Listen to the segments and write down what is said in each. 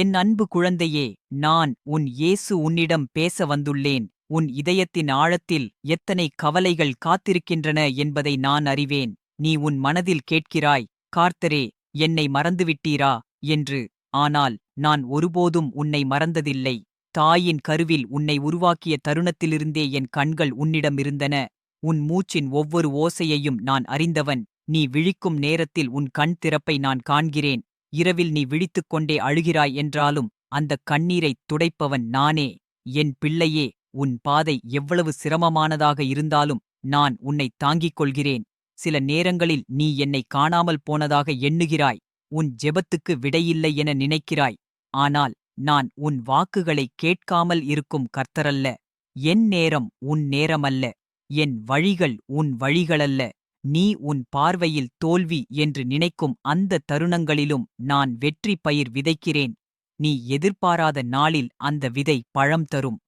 என் அன்பு குழந்தையே நான் உன் இயேசு உன்னிடம் பேச வந்துள்ளேன். உன் இதயத்தின் ஆழத்தில் எத்தனை கவலைகள் காத்திருக்கின்றன என்பதை நான் அறிவேன். நீ உன் மனதில் கேட்கிறாய் கார்த்தரே என்னை மறந்துவிட்டீரா? என்று. ஆனால் நான் ஒருபோதும் உன்னை மறந்ததில்லை. தாயின் கருவில் உன்னை உருவாக்கிய தருணத்திலிருந்தே என் கண்கள் உன்னிடம் இருந்தன. உன் மூச்சின் ஒவ்வொரு ஓசையையும் நான் அறிந்தவன். நீ விழிக்கும் நேரத்தில் உன் கண் திறப்பை நான் காண்கிறேன். இரவில் நீ விழித்துக் கொண்டே அழுகிறாய் என்றாலும் அந்தக் கண்ணீரைத் துடைப்பவன் நானே. என் பிள்ளையே உன் பாதை எவ்வளவு சிரமமானதாக இருந்தாலும் நான் உன்னை தாங்கிக் கொள்கிறேன். சில நேரங்களில் நீ என்னை காணாமல் போனதாக எண்ணுகிறாய். உன் ஜெபத்துக்கு விடையில்லை என நினைக்கிறாய். ஆனால் நான் உன் வாக்குகளை கேட்காமல் இருக்கும் கர்த்தரல்ல. என் நேரம் உன் நேரமல்ல. என் வழிகள் உன் வழிகளல்ல. நீ உன் பார்வையில் தோல்வி என்று நினைக்கும் அந்த தருணங்களிலும் நான் வெற்றி பயிர் விதைக்கிறேன். நீ எதிர்பாராத நாளில் அந்த விதை பழம் தரும்.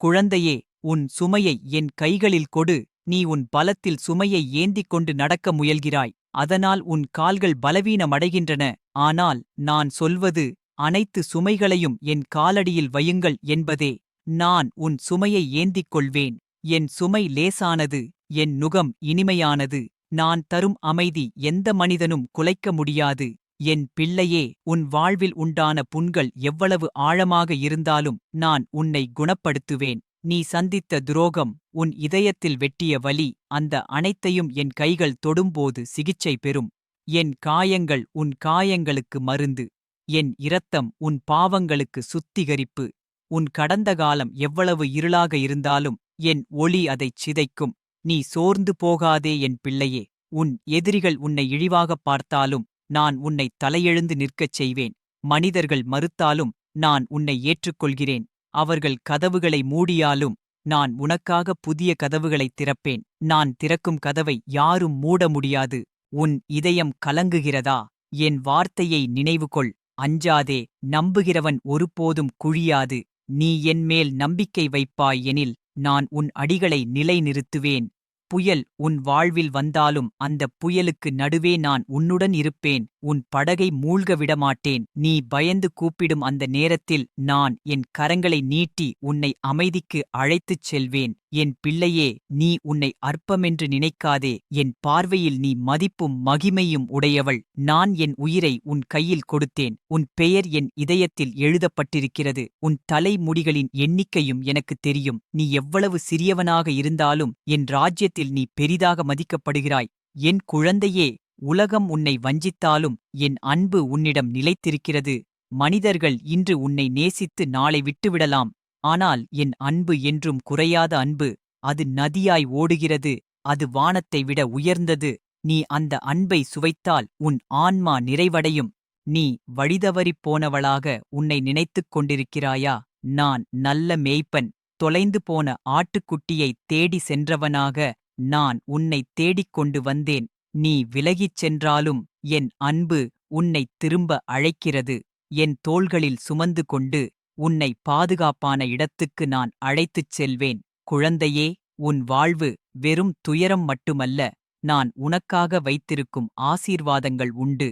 குழந்தையே உன் சுமையை என் கைகளில் கொடு. நீ உன் பலத்தில் சுமையை ஏந்திக் கொண்டு நடக்க முயல்கிறாய். அதனால் உன் கால்கள் பலவீனமடைகின்றன. ஆனால் நான் சொல்வது அனைத்து சுமைகளையும் என் காலடியில் வையுங்கள் என்பதே. நான் உன் சுமையை ஏந்திக் கொள்வேன். என் சுமை லேசானது என் நுகம் இனிமையானது. நான் தரும் அமைதி எந்த மனிதனும் குலைக்க முடியாது. என் பிள்ளையே உன் வாழ்வில் உண்டான புண்கள் எவ்வளவு ஆழமாக இருந்தாலும் நான் உன்னை குணப்படுத்துவேன். நீ சந்தித்த துரோகம் உன் இதயத்தில் வெட்டிய வலி அந்த அனைத்தையும் என் கைகள் தொடும்போது சிகிச்சை பெறும். என் காயங்கள் உன் காயங்களுக்கு மருந்து. என் இரத்தம் உன் பாவங்களுக்கு சுத்திகரிப்பு. உன் கடந்த காலம் எவ்வளவு இருளாக இருந்தாலும் என் ஒளி அதைச் சிதைக்கும். நீ சோர்ந்து போகாதே என் பிள்ளையே உன் எதிரிகள் உன்னை இழிவாகப் பார்த்தாலும் நான் உன்னை தலையெழுந்து நிற்கச் செய்வேன். மனிதர்கள் மறுத்தாலும் நான் உன்னை ஏற்றுக்கொள்கிறேன். அவர்கள் கதவுகளை மூடியாலும் நான் உனக்காக புதிய கதவுகளைத் திறப்பேன். நான் திறக்கும் கதவை யாரும் மூட முடியாது. உன் இதயம் கலங்குகிறதா? என் வார்த்தையை நினைவுகொள். அஞ்சாதே நம்புகிறவன் ஒருபோதும் குழியாது. நீ என்மேல் நம்பிக்கை வைப்பாய் எனில் நான் உன் அடிகளை நிலைநிறுத்துவேன். புயல் உன் வாழ்வில் வந்தாலும் அந்தப் புயலுக்கு நடுவே நான் உன்னுடன் இருப்பேன். உன் படகை மூழ்க விடமாட்டேன். நீ பயந்து கூப்பிடும் அந்த நேரத்தில் நான் என் கரங்களை நீட்டி உன்னை அமைதிக்கு அழைத்துச் செல்வேன். என் பிள்ளையே நீ உன்னை அற்பமென்று நினைக்காதே. என் பார்வையில் நீ மதிப்பும் மகிமையும் உடையவள். நான் என் உயிரை உன் கையில் கொடுத்தேன். உன் பெயர் என் இதயத்தில் எழுதப்பட்டிருக்கிறது. உன் தலைமுடிகளின் எண்ணிக்கையும் எனக்குத் தெரியும். நீ எவ்வளவு சிறியவனாக இருந்தாலும் என் ராஜ்யத்தில் நீ பெரிதாக மதிக்கப்படுகிறாய். என் குழந்தையே உலகம் உன்னை வஞ்சித்தாலும் என் அன்பு உன்னிடம் நிலைத்திருக்கிறது. மனிதர்கள் இன்று உன்னை நேசித்து நாளை விட்டுவிடலாம். ஆனால் என் அன்பு என்றும் குறையாத அன்பு அது நதியாய் ஓடுகிறது அது வானத்தை விட உயர்ந்தது. நீ அந்த அன்பை சுவைத்தால் உன் ஆன்மா நிறைவடையும். நீ வழிதவறிப் போனவளாக உன்னை நினைத்துக் கொண்டிருக்கிறாயா? நான் நல்ல மேய்ப்பன் தொலைந்து போன ஆட்டுக்குட்டியை தேடி சென்றவனாக நான் உன்னை தேடிக் கொண்டு வந்தேன். நீ விலகிச் சென்றாலும் என் அன்பு உன்னைத் திரும்ப அழைக்கிறது. என் தோள்களில் சுமந்து கொண்டு உன்னை பாதுகாப்பான இடத்துக்கு நான் அழைத்துச் செல்வேன். குழந்தையே உன் வாழ்வு வெறும் துயரம் மட்டுமல்ல நான் உனக்காக வைத்திருக்கும் ஆசீர்வாதங்கள் உண்டு.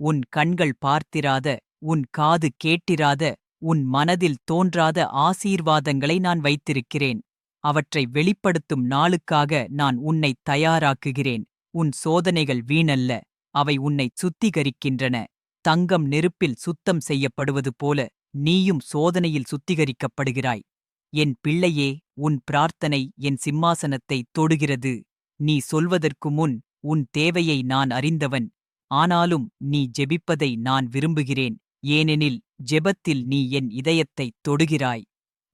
உன் கண்கள் பார்த்திராத உன் காது கேட்டிராத உன் மனதில் தோன்றாத ஆசீர்வாதங்களை நான் வைத்திருக்கிறேன். அவற்றை வெளிப்படுத்தும் நாளுக்காக நான் உன்னை தயாராக்குகிறேன். உன் சோதனைகள் வீணல்ல. அவை உன்னைச் சுத்திகரிக்கின்றன. தங்கம் நெருப்பில் சுத்தம் செய்யப்படுவது போல நீயும் சோதனையில் சுத்திகரிக்கப்படுகிறாய். என் பிள்ளையே உன் பிரார்த்தனை என் சிம்மாசனத்தை தொடுகிறது. நீ சொல்வதற்கு முன் உன் தேவையை நான் அறிந்தவன். ஆனாலும் நீ ஜெபிப்பதை நான் விரும்புகிறேன். ஏனெனில் ஜெபத்தில் நீ என் இதயத்தைத் தொடுகிறாய்.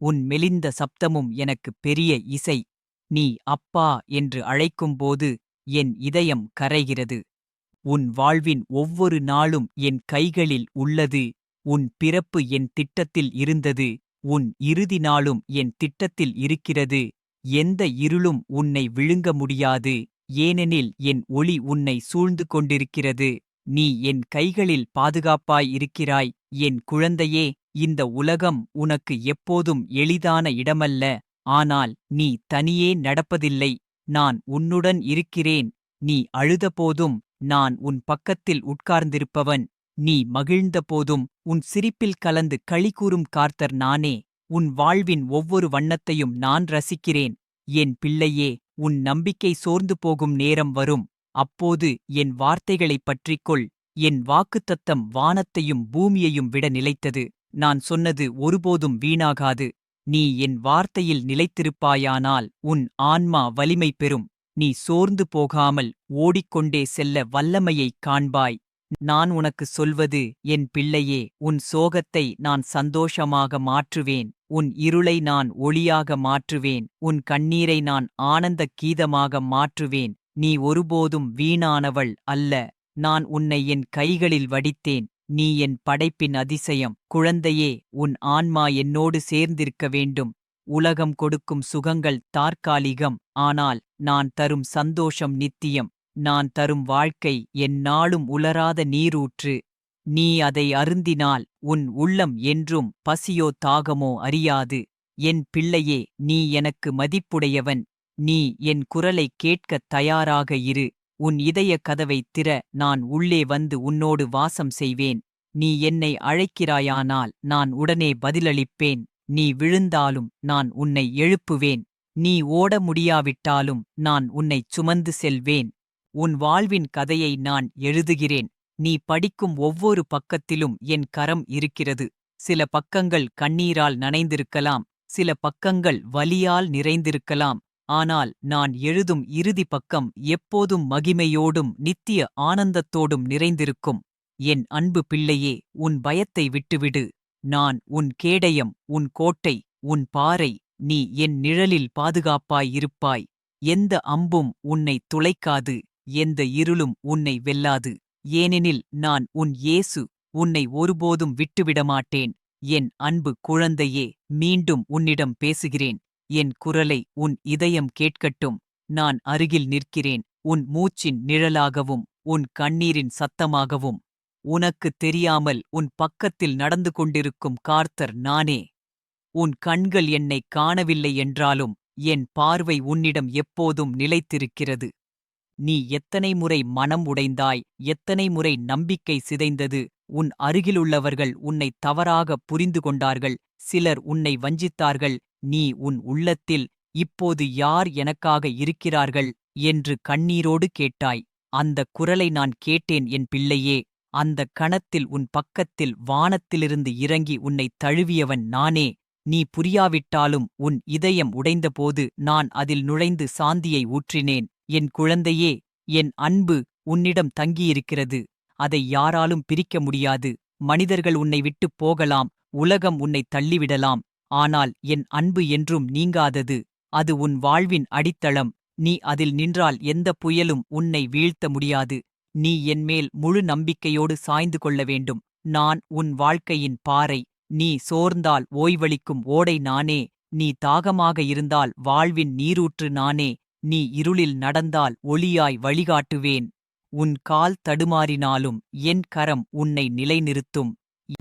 உன் மெலிந்த சப்தமும் எனக்கு பெரிய இசை. நீ அப்பா என்று அழைக்கும்போது என் இதயம் கரைகிறது. உன் வாழ்வின் ஒவ்வொரு நாளும் என் கைகளில் உள்ளது. உன் பிறப்பு என் திட்டத்தில் இருந்தது. உன் இறுதி நாளும் என் திட்டத்தில் இருக்கிறது. எந்த இருளும் உன்னை விழுங்க முடியாது. ஏனெனில் என் ஒளி உன்னை சூழ்ந்து கொண்டிருக்கிறது. நீ என் கைகளில் பாதுகாப்பாய் இருக்கிறாய். என் குழந்தையே இந்த உலகம் உனக்கு எப்போதும் எளிதான இடமல்ல. ஆனால் நீ தனியே நடப்பதில்லை. நான் உன்னுடன் இருக்கிறேன். நீ அழுதபோதும் நான் உன் பக்கத்தில் உட்கார்ந்திருப்பவன். நீ மகிழ்ந்தபோதும் உன் சிரிப்பில் கலந்து களி கூறும் கார்த்தர் நானே. உன் வாழ்வின் ஒவ்வொரு வண்ணத்தையும் நான் ரசிக்கிறேன். என் பிள்ளையே உன் நம்பிக்கை சோர்ந்து போகும் நேரம் வரும். அப்போது என் வார்த்தைகளைப் பற்றிக்கொள். என் வாக்குத்தத்தம் வானத்தையும் பூமியையும் விட நிலைத்தது. நான் சொன்னது ஒருபோதும் வீணாகாது. நீ என் வார்த்தையில் நிலைத்திருப்பாயானால் உன் ஆன்மா வலிமை பெறும். நீ சோர்ந்து போகாமல் ஓடிக்கொண்டே செல்ல வல்லமையைக் காண்பாய். நான் உனக்கு சொல்வது என் பிள்ளையே உன் சோகத்தை நான் சந்தோஷமாக மாற்றுவேன். உன் இருளை நான் ஒளியாக மாற்றுவேன். உன் கண்ணீரை நான் ஆனந்தக் கீதமாக மாற்றுவேன். நீ ஒருபோதும் வீணானவள் அல்ல. நான் உன்னை என் கைகளில் வடித்தேன். நீ என் படைப்பின் அதிசயம். குழந்தையே உன் ஆன்மா என்னோடு சேர்ந்திருக்க வேண்டும். உலகம் கொடுக்கும் சுகங்கள் தற்காலிகம் ஆனால் நான் தரும் சந்தோஷம் நித்தியம். நான் தரும் வாழ்க்கை என் நாளும் உலராத நீரூற்று. நீ அதை அருந்தினால் உன் உள்ளம் என்றும் பசியோ தாகமோ அறியாது. என் பிள்ளையே நீ எனக்கு மதிப்புடையவன். நீ என் குரலைக் கேட்கத் தயாராக இரு. உன் இதய கதவைத் திற நான் உள்ளே வந்து உன்னோடு வாசம் செய்வேன். நீ என்னை அழைக்கிறாயானால் நான் உடனே பதிலளிப்பேன். நீ விழுந்தாலும் நான் உன்னை எழுப்புவேன். நீ ஓட முடியாவிட்டாலும் நான் உன்னைச் சுமந்து செல்வேன். உன் வாழ்வின் கதையை நான் எழுதுகிறேன். நீ படிக்கும் ஒவ்வொரு பக்கத்திலும் என் கரம் இருக்கிறது. சில பக்கங்கள் கண்ணீரால் நனைந்திருக்கலாம் சில பக்கங்கள் வலியால் நிறைந்திருக்கலாம். ஆனால் நான் எழுதும் இறுதி பக்கம் எப்போதும் மகிமையோடும் நித்திய ஆனந்தத்தோடும் நிறைந்திருக்கும். என் அன்பு பிள்ளையே உன் பயத்தை விட்டுவிடு. நான் உன் கேடயம் உன் கோட்டை உன் பாறை நீ என் நிழலில் பாதுகாப்பாய் இருப்பாய் எந்த அம்பும் உன்னை துளைக்காது எந்த இருளும் உன்னை வெல்லாது. ஏனெனில் நான் உன் இயேசு உன்னை ஒருபோதும் விட்டுவிடமாட்டேன். என் அன்பு குழந்தையே மீண்டும் உன்னிடம் பேசுகிறேன். என் குரலை உன் இதயம் கேட்கட்டும் நான் அருகில் நிற்கிறேன் உன் மூச்சின் நிழலாகவும் உன் கண்ணீரின் சத்தமாகவும். உனக்குத் தெரியாமல் உன் பக்கத்தில் நடந்து கொண்டிருக்கும் கார்த்தர் நானே. உன் கண்கள் என்னைக் காணவில்லை என்றாலும் என் பார்வை உன்னிடம் எப்போதும் நிலைத்திருக்கிறது. நீ எத்தனை முறை மனம் உடைந்தாய் எத்தனை முறை நம்பிக்கை சிதைந்தது உன் அருகிலுள்ளவர்கள் உன்னை தவறாக புரிந்து கொண்டார்கள் சிலர் உன்னை வஞ்சித்தார்கள் நீ உன் உள்ளத்தில் இப்போது யார் எனக்காக இருக்கிறார்கள்? என்று கண்ணீரோடு கேட்டாய். அந்த குரலை நான் கேட்டேன் என் பிள்ளையே. அந்த கணத்தில் உன் பக்கத்தில் வானத்திலிருந்து இறங்கி உன்னை தழுவியவன் நானே. நீ புரியாவிட்டாலும் உன் இதயம் உடைந்தபோது நான் அதில் நுழைந்து சாந்தியை ஊற்றினேன். என் குழந்தையே என் அன்பு உன்னிடம் தங்கியிருக்கிறது. அதை யாராலும் பிரிக்க முடியாது. மனிதர்கள் உன்னை விட்டுப் போகலாம். உலகம் உன்னை தள்ளிவிடலாம். ஆனால் என் அன்பு என்றும் நீங்காதது. அது உன் வாழ்வின் அடித்தளம். நீ அதில் நின்றால் எந்த புயலும் உன்னை வீழ்த்த முடியாது. நீ என்மேல் முழு நம்பிக்கையோடு சாய்ந்து கொள்ள வேண்டும். நான் உன் வாழ்க்கையின் பாறை. நீ சோர்ந்தால் ஓய்வளிக்கும் ஓடை நானே. நீ தாகமாக இருந்தால் வாழ்வின் நீரூற்று நானே. நீ இருளில் நடந்தால் ஒளியாய் வழிகாட்டுவேன். உன் கால் தடுமாறினாலும் என் கரம் உன்னை நிலைநிறுத்தும்.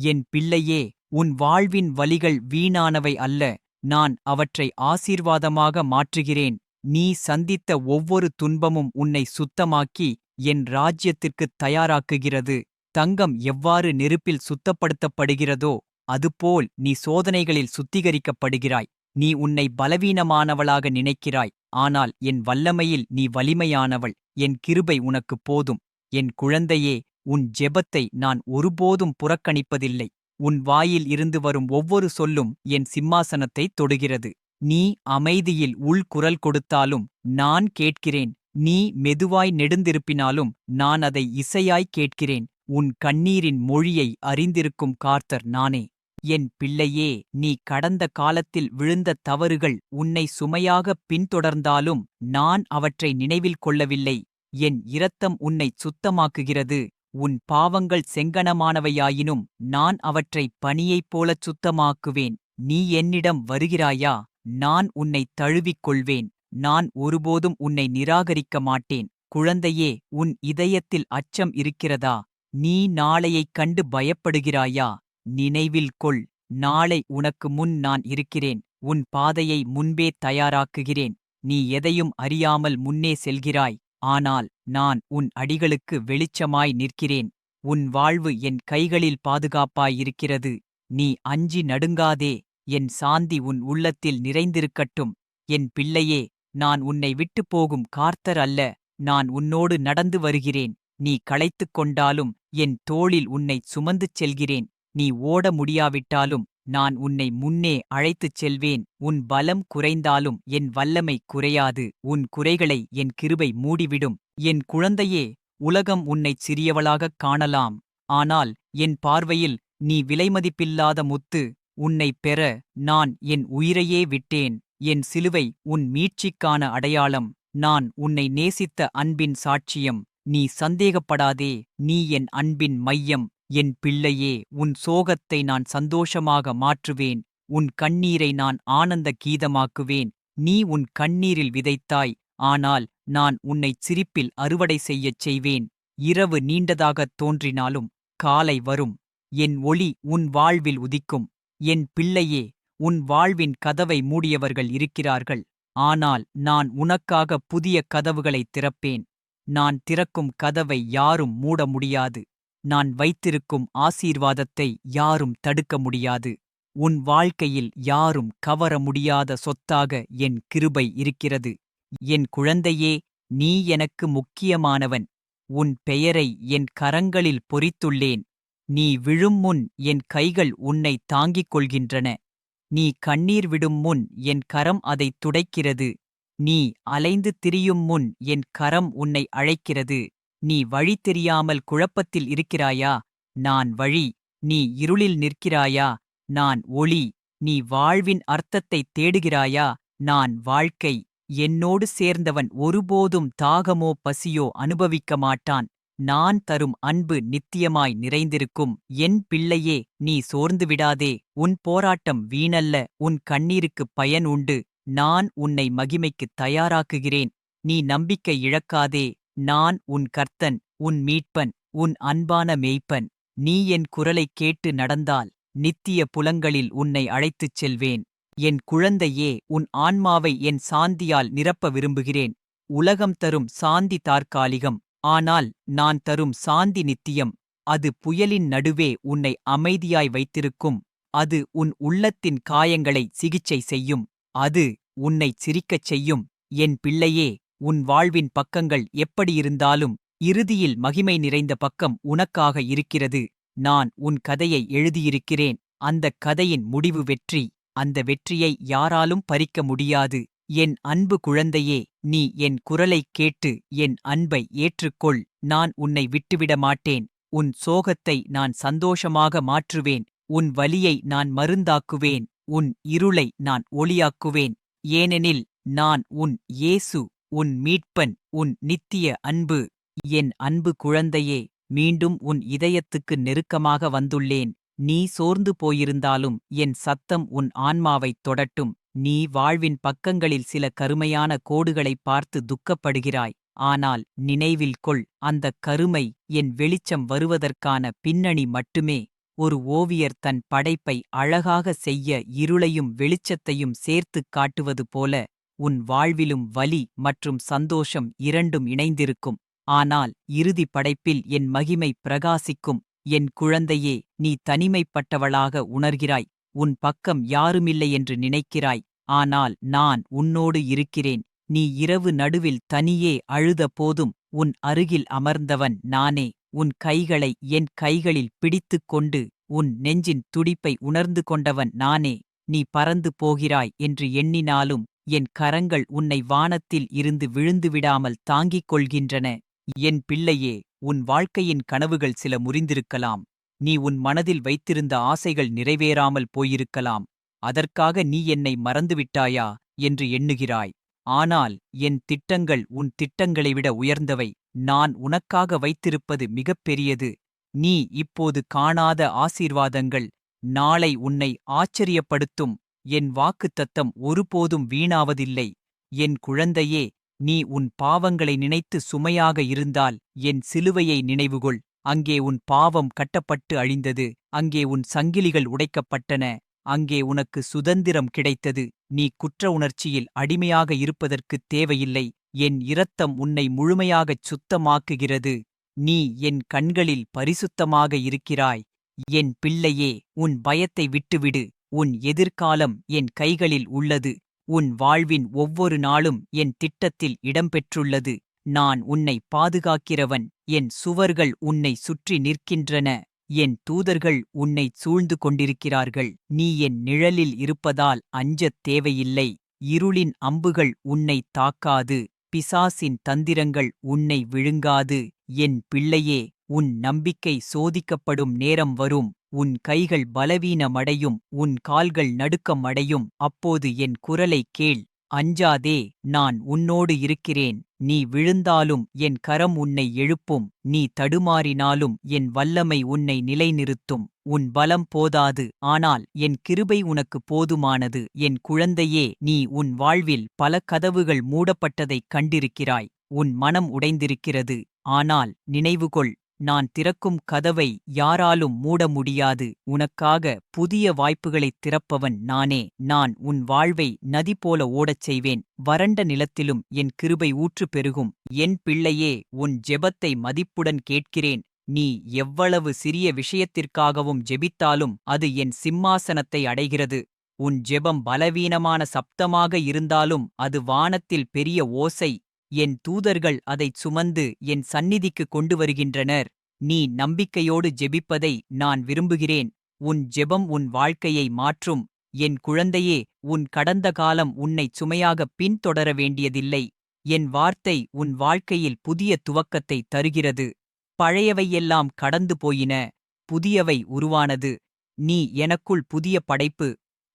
என் பிள்ளையே உன் வாழ்வின் வலிகள் வீணானவை அல்ல நான் அவற்றை ஆசீர்வாதமாக மாற்றுகிறேன். நீ சந்தித்த ஒவ்வொரு துன்பமும் உன்னை சுத்தமாக்கி என் ராஜ்யத்திற்குத் தயாராக்குகிறது. தங்கம் எவ்வாறு நெருப்பில் சுத்தப்படுத்தப்படுகிறதோ அதுபோல் நீ சோதனைகளில் சுத்திகரிக்கப்படுகிறாய். நீ உன்னை பலவீனமானவளாக நினைக்கிறாய் ஆனால் என் வல்லமையில் நீ வலிமையானவள். என் கிருபை உனக்குப் போதும். என் குழந்தையே உன் ஜெபத்தை நான் ஒருபோதும் புறக்கணிப்பதில்லை. உன் வாயில் இருந்து வரும் ஒவ்வொரு சொல்லும் என் சிம்மாசனத்தை தொடுகிறது. நீ அமைதியில் உள் குரல் கொடுத்தாலும் நான் கேட்கிறேன். நீ மெதுவாய் நெடுந்திருப்பினாலும் நான் அதை இசையாய் கேட்கிறேன். உன் கண்ணீரின் மொழியை அறிந்திருக்கும் கார்த்தர் நானே. என் பிள்ளையே நீ கடந்த காலத்தில் விழுந்த தவறுகள் உன்னை சுமையாகப் பின்தொடர்ந்தாலும் நான் அவற்றை நினைவில் கொள்ளவில்லை. என் இரத்தம் உன்னைச் சுத்தமாக்குகிறது. உன் பாவங்கள் செங்கனமானவையாயினும் நான் அவற்றை பனியைப் போலச் சுத்தமாக்குவேன். நீ என்னிடம் வருகிறாயா? நான் உன்னைத் தழுவிக் கொள்வேன் நான் ஒருபோதும் உன்னை நிராகரிக்க மாட்டேன் குழந்தையே உன் இதயத்தில் அச்சம் இருக்கிறதா? நீ நாளையைக் கண்டு பயப்படுகிறாயா? நினைவில் கொள். நாளை உனக்கு முன் நான் இருக்கிறேன். உன் பாதையை முன்பே தயாராக்குகிறேன். நீ எதையும் அறியாமல் முன்னே செல்கிறாய். ஆனால் நான் உன் அடிகளுக்கு வெளிச்சமாய் நிற்கிறேன். உன் வாழ்வு என் கைகளில் பாதுகாப்பாயிருக்கிறது. நீ அஞ்சி நடுங்காதே. என் சாந்தி உன் உள்ளத்தில் நிறைந்திருக்கட்டும். என் பிள்ளையே நான் உன்னை விட்டுப் போகும் கார்த்தர் அல்ல. நான் உன்னோடு நடந்து வருகிறேன். நீ களைத்துக் கொண்டாலும் என் தோளில் உன்னை சுமந்து செல்கிறேன். நீ ஓட முடியாவிட்டாலும் நான் உன்னை முன்னே அழைத்துச் செல்வேன். உன் பலம் குறைந்தாலும் என் வல்லமை குறையாது. உன் குறைகளை என் கிருபை மூடிவிடும். என் குழந்தையே உலகம் உன்னைச் சிறியவளாகக் காணலாம். ஆனால் என் பார்வையில் நீ விலைமதிப்பில்லாத முத்து. உன்னைப் பெற நான் என் உயிரையே விட்டேன். என் சிலுவை உன் மீட்சிக்கான அடையாளம். நான் உன்னை நேசித்த அன்பின் சாட்சியம். நீ சந்தேகப்படாதே. நீ என் அன்பின் மையம். என் பிள்ளையே உன் சோகத்தை நான் சந்தோஷமாக மாற்றுவேன். உன் கண்ணீரை நான் ஆனந்த கீதமாக்குவேன். நீ உன் கண்ணீரில் விதைத்தாய். ஆனால் நான் உன்னைச் சிரிப்பில் அறுவடை செய்யச் செய்வேன். இரவு நீண்டதாகத் தோன்றினாலும் காலை வரும். என் ஒளி உன் வாழ்வில் உதிக்கும். என் பிள்ளையே உன் வாழ்வின் கதவை மூடியவர்கள் இருக்கிறார்கள். ஆனால் நான் உனக்காக புதிய கதவுகளைத் திறப்பேன். நான் திறக்கும் கதவை யாரும் மூட முடியாது. நான் வைத்திருக்கும் ஆசீர்வாதத்தை யாரும் தடுக்க முடியாது. உன் வாழ்க்கையில் யாரும் கவர முடியாத சொத்தாக என் கிருபை இருக்கிறது. என் குழந்தையே நீ எனக்கு முக்கியமானவன். உன் பெயரை என் கரங்களில் பொறித்துள்ளேன். நீ விழும் முன் என் கைகள் உன்னை தாங்கிக் கொள்கின்றன. நீ கண்ணீர் விடும் முன் என் கரம் அதைத் துடைக்கிறது. நீ அலைந்து திரியும் முன் என் கரம் உன்னை அழைக்கிறது. நீ வழி தெரியாமல் குழப்பத்தில் இருக்கிறாயா? நான் வழி நீ இருளில் நிற்கிறாயா? நான் ஒளி நீ வாழ்வின் அர்த்தத்தைத் தேடுகிறாயா? நான் வாழ்க்கை என்னோடு சேர்ந்தவன் ஒருபோதும் தாகமோ பசியோ அனுபவிக்க மாட்டான். நான் தரும் அன்பு நித்தியமாய் நிறைந்திருக்கும். என் பிள்ளையே நீ சோர்ந்து விடாதே. உன் போராட்டம் வீணல்ல. உன் கண்ணீருக்குப் பயன் உண்டு. நான் உன்னை மகிமைக்குத் தயாராக்குகிறேன். நீ நம்பிக்கை இழக்காதே. நான் உன் கர்த்தன் உன் மீட்பன் உன் அன்பான மேய்ப்பன். நீ என் குரலைக் கேட்டு நடந்தால் நித்திய புலங்களில் உன்னை அழைத்துச் செல்வேன். என் குழந்தையே உன் ஆன்மாவை என் சாந்தியால் நிரப்ப விரும்புகிறேன். உலகம் தரும் சாந்தி தற்காலிகம் ஆனால் நான் தரும் சாந்தி நித்தியம். அது புயலின் நடுவே உன்னை அமைதியாய் வைத்திருக்கும். அது உன் உள்ளத்தின் காயங்களை சிகிச்சை செய்யும். அது உன்னைச் சிரிக்கச் செய்யும். என் பிள்ளையே உன் வாழ்வின் பக்கங்கள் எப்படியிருந்தாலும் இறுதியில் மகிமை நிறைந்த பக்கம் உனக்காக இருக்கிறது. நான் உன் கதையை எழுதியிருக்கிறேன். அந்தக் கதையின் முடிவு வெற்றி. அந்த வெற்றியை யாராலும் பறிக்க முடியாது. என் அன்பு குழந்தையே நீ என் குரலைக் கேட்டு என் அன்பை ஏற்றுக்கொள். நான் உன்னை விட்டுவிட மாட்டேன். உன் சோகத்தை நான் சந்தோஷமாக மாற்றுவேன். உன் வலியை நான் மருந்தாக்குவேன். உன் இருளை நான் ஒளியாக்குவேன். ஏனெனில் நான் உன் இயேசு. உன் மீட்பன் உன் நித்திய அன்பு என் அன்பு குழந்தையே மீண்டும் உன் இதயத்துக்கு நெருக்கமாக வந்துள்ளேன். நீ சோர்ந்து போயிருந்தாலும் என் சத்தம் உன் ஆன்மாவைத் தொடட்டும். நீ வாழ்வின் பக்கங்களில் சில கருமையான கோடுகளைப் பார்த்து துக்கப்படுகிறாய். ஆனால் நினைவில் கொள் அந்தக் கருமை என் வெளிச்சம் வருவதற்கான பின்னணி மட்டுமே. ஒரு ஓவியர் தன் படைப்பை அழகாக செய்ய இருளையும் வெளிச்சத்தையும் சேர்த்துக் காட்டுவது போல உன் வாழ்விலும் வலி மற்றும் சந்தோஷம் இரண்டும் இணைந்திருக்கும். ஆனால் இறுதி படைப்பில் என் மகிமை பிரகாசிக்கும். என் குழந்தையே நீ தனிமைப்பட்டவளாக உணர்கிறாய். உன் பக்கம் யாருமில்லை என்று நினைக்கிறாய். ஆனால் நான் உன்னோடு இருக்கிறேன். நீ இரவு நடுவில் தனியே அழுத போதும் உன் அருகில் அமர்ந்தவன் நானே. உன் கைகளை என் கைகளில் பிடித்துக் கொண்டு உன் நெஞ்சின் துடிப்பை உணர்ந்து கொண்டவன் நானே. நீ பறந்து போகிறாய் என்று எண்ணினாலும் என் கரங்கள் உன்னை வானத்தில் இருந்து விழுந்துவிடாமல் தாங்கிக் கொள்கின்றன. என் பிள்ளையே உன் வாழ்க்கையின் கனவுகள் சில முறிந்திருக்கலாம். நீ உன் மனதில் வைத்திருந்த ஆசைகள் நிறைவேறாமல் போயிருக்கலாம். அதற்காக நீ என்னை மறந்துவிட்டாயா? என்று எண்ணுகிறாய். ஆனால் என் திட்டங்கள் உன் திட்டங்களை விட உயர்ந்தவை. நான் உனக்காக வைத்திருப்பது மிகப் பெரியது. நீ இப்போது காணாத ஆசீர்வாதங்கள். நாளை உன்னை ஆச்சரியப்படுத்தும். என் வாக்குத்தத்தம் ஒருபோதும் வீணாவதில்லை. என் குழந்தையே நீ உன் பாவங்களை நினைத்து சுமையாக இருந்தால் என் சிலுவையை நினைவுகொள். அங்கே உன் பாவம் கட்டப்பட்டு அழிந்தது. அங்கே உன் சங்கிலிகள் உடைக்கப்பட்டன. அங்கே உனக்கு சுதந்திரம் கிடைத்தது. நீ குற்ற உணர்ச்சியில் அடிமையாக இருப்பதற்குத் தேவையில்லை. என் இரத்தம் உன்னை முழுமையாகச் சுத்தமாக்குகிறது. நீ என் கண்களில் பரிசுத்தமாக இருக்கிறாய். என் பிள்ளையே உன் பயத்தை விட்டுவிடு. உன் எதிர்காலம் என் கைகளில் உள்ளது. உன் வாழ்வின் ஒவ்வொரு நாளும் என் திட்டத்தில் இடம்பெற்றுள்ளது. நான் உன்னை பாதுகாக்கிறவன். என் சுவர்கள் உன்னை சுற்றி நிற்கின்றன. என் தூதர்கள் உன்னை சூழ்ந்து கொண்டிருக்கிறார்கள். நீ என் நிழலில் இருப்பதால் அஞ்சத் தேவையில்லை. இருளின் அம்புகள் உன்னை தாக்காது. பிசாசின் தந்திரங்கள் உன்னை விழுங்காது. என் பிள்ளையே உன் நம்பிக்கை சோதிக்கப்படும் நேரம் வரும். உன் கைகள் பலவீனமடையும் உன் கால்கள் நடுக்கம் அடையும் அப்போது என் குரலைக் கேள். அஞ்சாதே நான் உன்னோடு இருக்கிறேன். நீ விழுந்தாலும் என் கரம் உன்னை எழுப்பும். நீ தடுமாறினாலும் என் வல்லமை உன்னை நிலைநிறுத்தும். உன் பலம் போதாது. ஆனால் என் கிருபை உனக்கு போதுமானது. என் குழந்தையே நீ உன் வாழ்வில் பல கதவுகள் மூடப்பட்டதைக் கண்டிருக்கிறாய். உன் மனம் உடைந்திருக்கிறது. ஆனால் நினைவுகொள் நான் திறக்கும் கதவை யாராலும் மூட முடியாது. உனக்காக புதிய வாய்ப்புகளைத் திறப்பவன் நானே. நான் உன் வாழ்வை நதி போல ஓடச் செய்வேன். வறண்ட நிலத்திலும் என் கிருபை ஊற்று பெருகும். என் பிள்ளையே உன் ஜெபத்தை மதிப்புடன் கேட்கிறேன். நீ எவ்வளவு சிறிய விஷயத்திற்காகவும் ஜெபித்தாலும் அது என் சிம்மாசனத்தை அடைகிறது. உன் ஜெபம் பலவீனமான சப்தமாக இருந்தாலும் அது வானத்தில் பெரிய ஓசை என் தூதர்கள் அதைச் சுமந்து என் சந்நிதிக்கு கொண்டு வருகின்றனர் நீ நம்பிக்கையோடு ஜெபிப்பதை நான் விரும்புகிறேன். உன் ஜெபம் உன் வாழ்க்கையை மாற்றும். என் குழந்தையே உன் கடந்த காலம் உன்னைச் சுமையாகப் பின்தொடர வேண்டியதில்லை. என் வார்த்தை உன் வாழ்க்கையில் புதிய துவக்கத்தை தருகிறது. பழையவையெல்லாம் கடந்து போயின. புதியவை உருவானது. நீ எனக்குள் புதிய படைப்பு.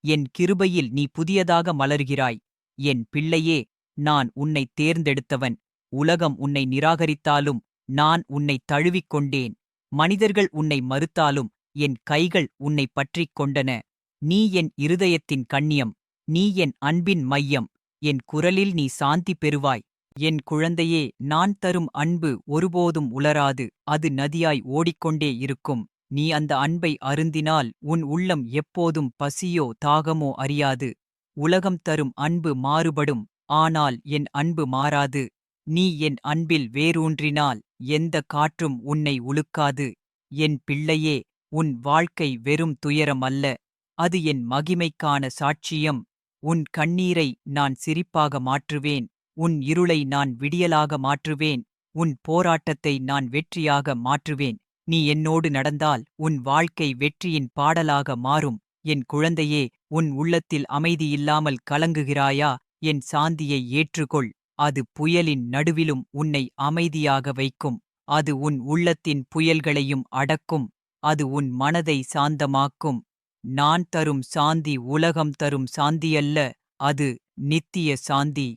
என் கிருபையில் நீ புதியதாக மலர்கிறாய். என் பிள்ளையே நான் உன்னைத் தேர்ந்தெடுத்தவன். உலகம் உன்னை நிராகரித்தாலும் நான் உன்னை தழுவிக் கொண்டேன் மனிதர்கள் உன்னை மறுத்தாலும் என் கைகள் உன்னை பற்றிக் கொண்டன. நீ என் இருதயத்தின் கண்ணியம். நீ என் அன்பின் மையம். என் குரலில் நீ சாந்தி பெறுவாய். என் குழந்தையே நான் தரும் அன்பு ஒருபோதும் உலராது. அது நதியாய் ஓடிக்கொண்டே இருக்கும். நீ அந்த அன்பை அருந்தினால் உன் உள்ளம் எப்போதும் பசியோ தாகமோ அறியாது. உலகம் தரும் அன்பு மாறுபடும். ஆனால் என் அன்பு மாறாது. நீ என் அன்பில் வேரூன்றினால் எந்த காற்றும் உன்னை உலுக்காது என் பிள்ளையே உன் வாழ்க்கை வெறும் துயரம் அல்ல. அது என் மகிமைக்கான சாட்சியம். உன் கண்ணீரை நான் சிரிப்பாக மாற்றுவேன். உன் இருளை நான் விடியலாக மாற்றுவேன். உன் போராட்டத்தை நான் வெற்றியாக மாற்றுவேன். நீ என்னோடு நடந்தால் உன் வாழ்க்கை வெற்றியின் பாடலாக மாறும். என் குழந்தையே உன் உள்ளத்தில் அமைதியில்லாமல் கலங்குகிறாயா? என் சாந்தியை ஏற்றுக்கொள். அது புயலின் நடுவிலும் உன்னை அமைதியாக வைக்கும். அது உன் உள்ளத்தின் புயல்களையும் அடக்கும். அது உன் மனதை சாந்தமாக்கும். நான் தரும் சாந்தி உலகம் தரும் சாந்தியல்ல அது நித்திய சாந்தி.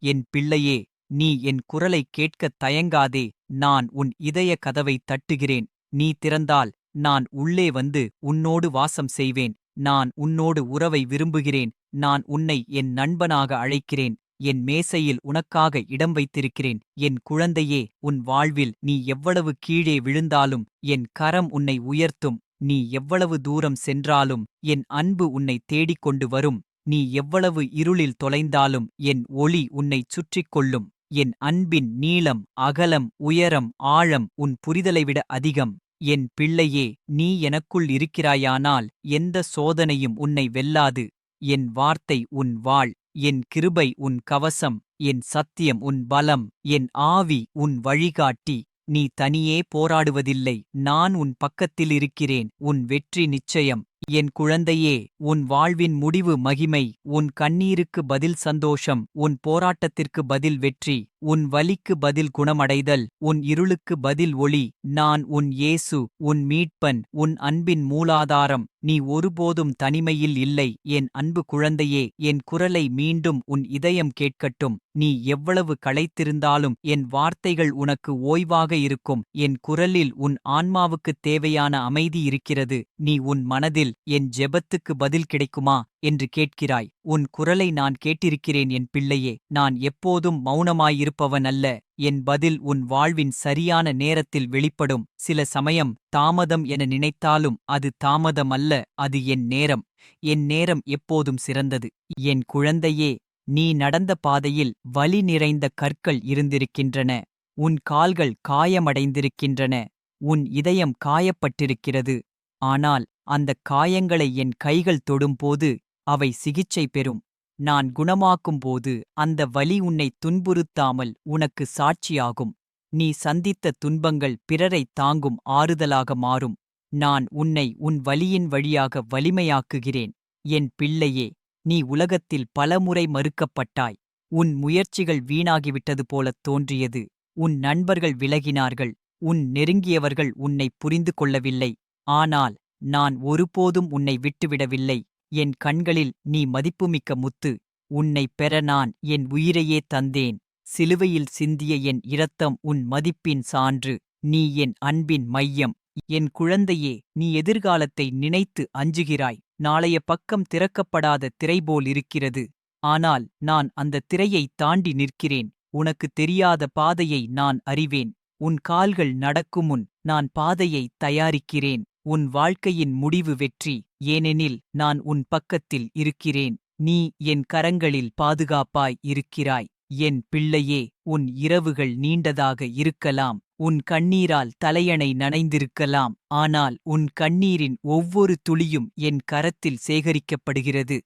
என் பிள்ளையே நீ என் குரலைக் கேட்கத் தயங்காதே. நான் உன் இதய கதவை தட்டுகிறேன். நீ திறந்தால் நான் உள்ளே வந்து உன்னோடு வாசம் செய்வேன். நான் உன்னோடு உறவை விரும்புகிறேன். நான் உன்னை என் நண்பனாக அழைக்கிறேன். என் மேசையில் உனக்காக இடம் வைத்திருக்கிறேன். என் குழந்தையே உன் வாழ்வில் நீ எவ்வளவு கீழே விழுந்தாலும் என் கரம் உன்னை உயர்த்தும். நீ எவ்வளவு தூரம் சென்றாலும் என் அன்பு உன்னை தேடிக் கொண்டு வரும். நீ எவ்வளவு இருளில் தொலைந்தாலும் என் ஒளி உன்னைச் சுற்றிக் கொள்ளும். என் அன்பின் நீளம் அகலம் உயரம் ஆழம் உன் புரிதலைவிட அதிகம். என் பிள்ளையே நீ எனக்குள் இருக்கிறாயானால் எந்த சோதனையும் உன்னை வெல்லாது. என் வார்த்தை உன் வாள் என் கிருபை உன் கவசம் என் சத்தியம் உன் பலம் என் ஆவி உன் வழிகாட்டி. நீ தனியே போராடுவதில்லை நான் உன் பக்கத்தில் இருக்கிறேன் உன் வெற்றி நிச்சயம். என் குழந்தையே உன் வாழ்வின் முடிவு மகிமை உன் கண்ணீருக்கு பதில் சந்தோஷம் உன் போராட்டத்திற்கு பதில் வெற்றி உன் வலிக்கு பதில் குணமடைதல் உன் இருளுக்கு பதில் ஒளி நான் உன் இயேசு உன் மீட்பன் உன் அன்பின் மூலாதாரம் நீ ஒருபோதும் தனிமையில் இல்லை என் அன்பு குழந்தையே என் குரலை மீண்டும் உன் இதயம் கேட்கட்டும் நீ எவ்வளவு களைத்திருந்தாலும் என் வார்த்தைகள் உனக்கு ஓய்வாக இருக்கும் என் குரலில் உன் ஆன்மாவுக்குத் தேவையான அமைதி இருக்கிறது நீ உன் மனதில் என் ஜெபத்துக்கு பதில் கிடைக்குமா என்று கேட்கிறாய். உன் குரலை நான் கேட்டிருக்கிறேன் என் பிள்ளையே நான் எப்போதும் மௌனமாயிருப்பவன் அல்ல. என் பதில் உன் வாழ்வின் சரியான நேரத்தில் வெளிப்படும். சில சமயம் தாமதம் என நினைத்தாலும் அது தாமதம் அல்ல அது என் நேரம். என் நேரம் எப்போதும் சிறந்தது. என் குழந்தையே நீ நடந்த பாதையில் வலி நிறைந்த கற்கள் இருந்திருக்கின்றன. உன் கால்கள் காயமடைந்திருக்கின்றன. உன் இதயம் காயப்பட்டிருக்கிறது. ஆனால் அந்தக் காயங்களை என் கைகள் தொடும்போது அவை சிகிச்சை பெறும். நான் குணமாக்கும்போது அந்த வலி உன்னை துன்புறுத்தாமல் உனக்கு சாட்சியாகும். நீ சந்தித்த துன்பங்கள் பிறரைத் தாங்கும் ஆறுதலாக மாறும். நான் உன்னை உன் வலியின் வழியாக வலிமையாக்குகிறேன். என் பிள்ளையே நீ உலகத்தில் பலமுறை மறுக்கப்பட்டாய். உன் முயற்சிகள் வீணாகிவிட்டது போலத் தோன்றியது. உன் நண்பர்கள் விலகினார்கள். உன் நெருங்கியவர்கள் உன்னை புரிந்து கொள்ளவில்லை. ஆனால் நான் ஒருபோதும் உன்னை விட்டுவிடவில்லை. என் கண்களில் நீ மதிப்புமிக்க முத்து. உன்னைப் பெற நான் என் உயிரையே தந்தேன். சிலுவையில் சிந்திய என் இரத்தம் உன் மதிப்பின் சான்று. நீ என் அன்பின் மையம். என் குழந்தையே நீ எதிர்காலத்தை நினைத்து அஞ்சுகிறாய். நாளைய பக்கம் திறக்கப்படாத திரைபோல் இருக்கிறது. ஆனால் நான் அந்த திரையை தாண்டி நிற்கிறேன். உனக்கு தெரியாத பாதையை நான் அறிவேன். உன் கால்கள் நடக்குமுன் நான் பாதையை தயாரிக்கிறேன். உன் வாழ்க்கையின் முடிவு வெற்றி. ஏனெனில் நான் உன் பக்கத்தில் இருக்கிறேன். நீ என் கரங்களில் பாதுகாப்பாய் இருக்கிறாய். என் பிள்ளையே உன் இரவுகள் நீண்டதாக இருக்கலாம். உன் கண்ணீரால் தலையணை நனைந்திருக்கலாம். ஆனால் உன் கண்ணீரின் ஒவ்வொரு துளியும் என் கரத்தில் சேகரிக்கப்படுகிறது.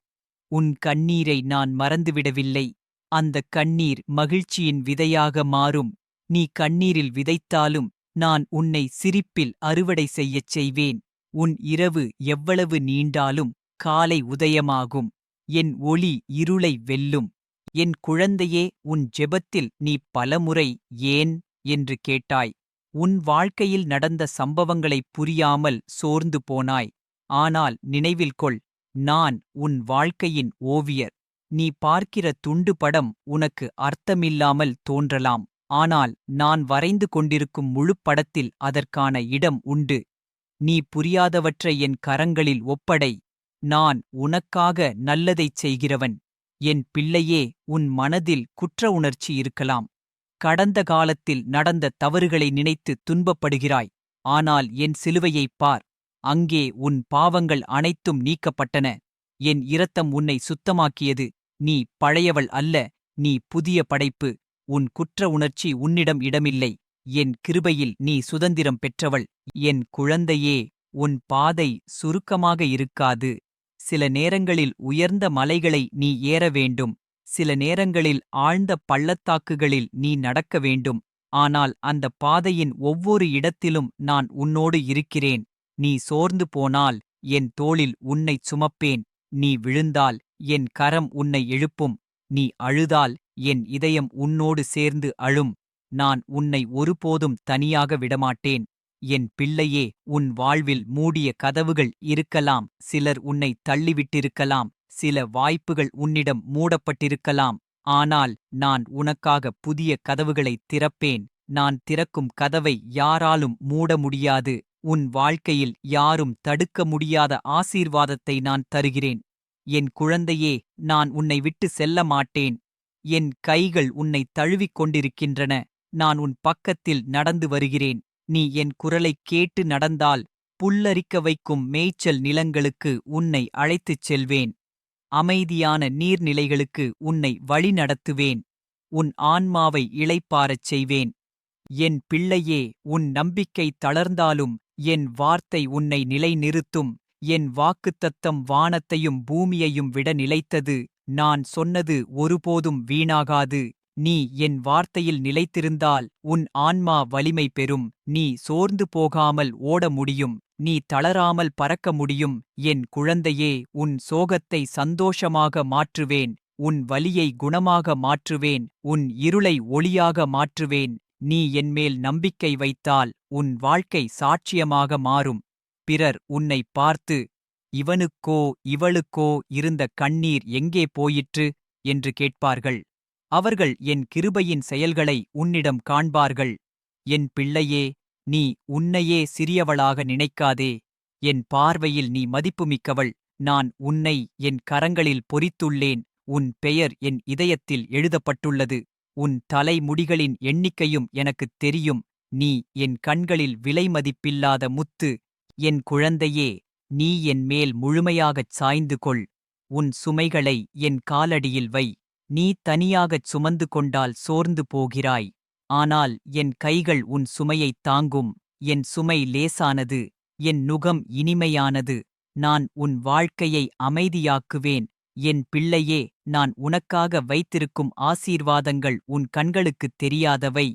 உன் கண்ணீரை நான் மறந்துவிடவில்லை. அந்தக் கண்ணீர் மகிழ்ச்சியின் விதையாக மாறும். நீ கண்ணீரில் விதைத்தாலும் நான் உன்னை சிரிப்பில் அறுவடை செய்யச் செய்வேன். உன் இரவு எவ்வளவு நீண்டாலும் காலை உதயமாகும். என் ஒளி இருளை வெல்லும். என் குழந்தையே உன் ஜெபத்தில் நீ பலமுறை ஏன்? என்று கேட்டாய். உன் வாழ்க்கையில் நடந்த சம்பவங்களைப் புரியாமல் சோர்ந்து போனாய். ஆனால் நினைவில் கொள் நான் உன் வாழ்க்கையின் ஓவியர். நீ பார்க்கிற துண்டு படம் உனக்கு அர்த்தமில்லாமல் தோன்றலாம். ஆனால் நான் வரைந்து கொண்டிருக்கும் முழுப் படத்தில் அதற்கான இடம் உண்டு. நீ புரியாதவற்றை என் கரங்களில் ஒப்படை. நான் உனக்காக நல்லதைச் செய்கிறவன். என் பிள்ளையே உன் மனதில் குற்ற உணர்ச்சி இருக்கலாம். கடந்த காலத்தில் நடந்த தவறுகளை நினைத்து துன்பப்படுகிறாய். ஆனால் என் சிலுவையைப் பார். அங்கே உன் பாவங்கள் அனைத்தும் நீக்கப்பட்டன. என் இரத்தம் உன்னை சுத்தமாக்கியது. நீ பழையவள் அல்ல. நீ புதிய படைப்பு. உன் குற்ற உணர்ச்சி உன்னிடம் இடமில்லை. என் கிருபையில் நீ சுதந்திரம் பெற்றவள். என் குழந்தையே உன் பாதை சுருக்கமாக இருக்காது. சில நேரங்களில் உயர்ந்த மலைகளை நீ ஏற வேண்டும். சில நேரங்களில் ஆழ்ந்த பள்ளத்தாக்குகளில் நீ நடக்க வேண்டும். ஆனால் அந்த பாதையின் ஒவ்வொரு இடத்திலும் நான் உன்னோடு இருக்கிறேன். நீ சோர்ந்து போனால் என் தோளில் உன்னைச் சுமப்பேன். நீ விழுந்தால் என் கரம் உன்னை எழுப்பும். நீ அழுதால் என் இதயம் உன்னோடு சேர்ந்து அழும். நான் உன்னை ஒருபோதும் தனியாக விடமாட்டேன். என் பிள்ளையே உன் வாழ்வில் மூடிய கதவுகள் இருக்கலாம். சிலர் உன்னை தள்ளிவிட்டிருக்கலாம். சில வாய்ப்புகள் உன்னிடம் மூடப்பட்டிருக்கலாம். ஆனால் நான் உனக்காக புதிய கதவுகளைத் திறப்பேன். நான் திறக்கும் கதவை யாராலும் மூட முடியாது. உன் வாழ்க்கையில் யாரும் தடுக்க முடியாத ஆசீர்வாதத்தை நான் தருகிறேன். என் குழந்தையே நான் உன்னை விட்டு செல்ல மாட்டேன். என் கைகள் உன்னை தழுவிக் கொண்டிருக்கின்றன. நான் உன் பக்கத்தில் நடந்து வருகிறேன். நீ என் குரலைக் கேட்டு நடந்தால் புல்லரிக்க வைக்கும் மேய்ச்சல் நிலங்களுக்கு உன்னை அழைத்துச் செல்வேன். அமைதியான நீர்நிலைகளுக்கு உன்னை வழிநடத்துவேன் உன் ஆன்மாவை இளைப்பாரச் செய்வேன். என் பிள்ளையே உன் நம்பிக்கை தளர்ந்தாலும் என் வார்த்தை உன்னை நிலைநிறுத்தும். என் வாக்குத்தத்தம் வானத்தையும் பூமியையும் விட நிலைத்தது. நான் சொன்னது ஒருபோதும் வீணாகாது. நீ என் வார்த்தையில் நிலைத்திருந்தால் உன் ஆன்மா வலிமை பெறும். நீ சோர்ந்து போகாமல் ஓட முடியும். நீ தளராமல் பறக்க முடியும். என் குழந்தையே உன் சோகத்தை சந்தோஷமாக மாற்றுவேன். உன் வலியை குணமாக மாற்றுவேன். உன் இருளை ஒளியாக மாற்றுவேன். நீ என்மேல் நம்பிக்கை வைத்தால் உன் வாழ்க்கை சாட்சியமாக மாறும். பிறர் உன்னை பார்த்து இவனுக்கோ இவளுக்கோ இருந்த கண்ணீர் எங்கே போயிற்று? என்று கேட்பார்கள். அவர்கள் என் கிருபையின் செயல்களை உன்னிடம் காண்பார்கள். என் பிள்ளையே நீ உன்னையே சிறியவளாக நினைக்காதே. என் பார்வையில் நீ மதிப்புமிக்கவள். நான் உன்னை என் கரங்களில் பொறித்துள்ளேன். உன் பெயர் என் இதயத்தில் எழுதப்பட்டுள்ளது. உன் தலைமுடிகளின் எண்ணிக்கையும் எனக்குத் தெரியும். நீ என் கண்களில் விலைமதிப்பில்லாத முத்து. என் குழந்தையே நீ என் மேல் முழுமையாகச் சாய்ந்து கொள். உன் சுமைகளை என் காலடியில் வை. நீ தனியாகச் சுமந்து கொண்டால் சோர்ந்து போகிறாய். ஆனால் என் கைகள் உன் சுமையைத் தாங்கும். என் சுமை லேசானது. என் நுகம் இனிமையானது. நான் உன் வாழ்க்கையை அமைதியாக்குவேன். என் பிள்ளையே நான் உனக்காக வைத்திருக்கும் ஆசீர்வாதங்கள் உன் கண்களுக்குத் தெரியாதவை.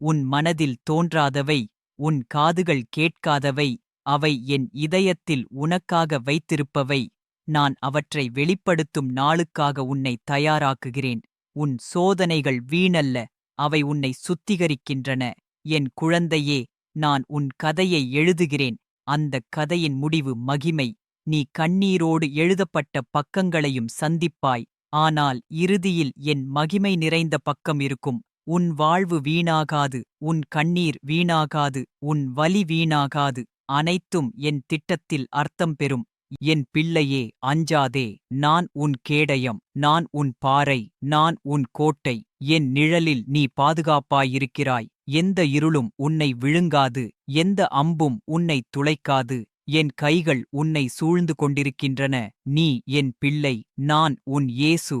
உன் மனதில் தோன்றாதவை. உன் காதுகள் கேட்காதவை. அவை என் இதயத்தில் உனக்காக வைத்திருப்பவை. நான் அவற்றை வெளிப்படுத்தும் நாளுக்காக உன்னை தயாராக்குகிறேன். உன் சோதனைகள் வீணல்ல அவை உன்னை சுத்திகரிக்கின்றன. என் குழந்தையே நான் உன் கதையை எழுதுகிறேன். அந்தக் கதையின் முடிவு மகிமை. நீ கண்ணீரோடு எழுதப்பட்ட பக்கங்களையும் சந்திப்பாய். ஆனால் இறுதியில் என் மகிமை நிறைந்த பக்கம் இருக்கும். உன் வாழ்வு வீணாகாது உன் கண்ணீர் வீணாகாது உன் வலி வீணாகாது. அனைத்தும் என் திட்டத்தில் அர்த்தம் பெறும். என் பிள்ளையே அஞ்சாதே நான் உன் கேடயம் நான் உன் பாறை நான் உன் கோட்டை என் நிழலில் நீ பாதுகாப்பாயிருக்கிறாய். எந்த இருளும் உன்னை விழுங்காது எந்த அம்பும் உன்னை துளைக்காது. என் கைகள் உன்னை சூழ்ந்து கொண்டிருக்கின்றன. நீ என் பிள்ளை நான் உன் இயேசு.